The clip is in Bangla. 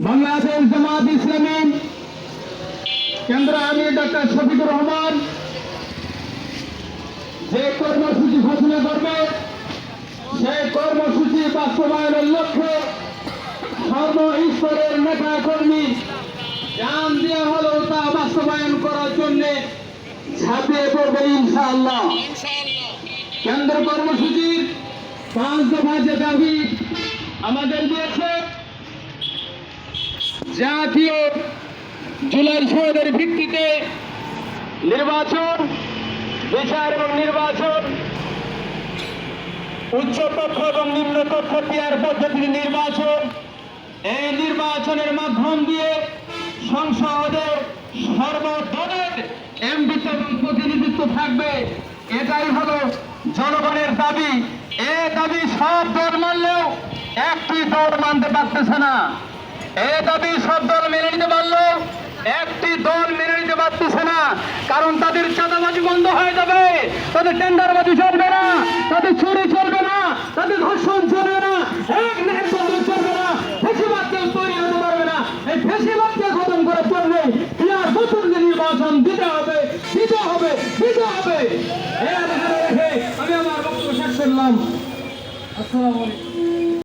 বাংলাদেশ জামাত ইসলামী কেন্দ্র আমি ডক্টর শফিকুর রহমান যে কর্মসূচি ঘোষণা করবে, সেই কর্মসূচি বাস্তবায়নের লক্ষ্যে সর্বস্তরের নেতা কর্মী জান দিয়ে হলেও তা বাস্তবায়ন করার জন্য ছাপিয়ে পড়বে ইনশাআল্লাহ। কেন্দ্র কর্মসূচির পাঁচ দফা যে দাবি আমাদের দিয়েছে জাতীয় জুলাই সনদের ভিত্তিতে নির্বাচন, বিচার এবং নির্বাচন, উচ্চ কক্ষ এবং নিম্ন কক্ষ টিয়ার পদ্ধতির নির্বাচন, এই নির্বাচনের মাধ্যম দিয়ে সংসদে সর্বদলের এমপিত্ব এবং প্রতিনিধিত্ব থাকবে। এটাই হলো জনগণের দাবি। এ দাবি সব দল মানলেও একটি দল মানতে পারতেছে না। দাবি সব দল মেনে নিতে পারল। একটি দল মেনে নিতে পারতেছে না। কারণ তাদের চাঁদাবাজি বন্ধ হয়ে যাবে। তাদের টেন্ডারবাজি চলবে না। তাদের চুরি চলবে না। তাদের ধর্ষণ চলবে না। এক চলবে না। তৈরি হতে পারবে না। খতম দিতে হবে আমি আমার আসসালামু আলাইকুম।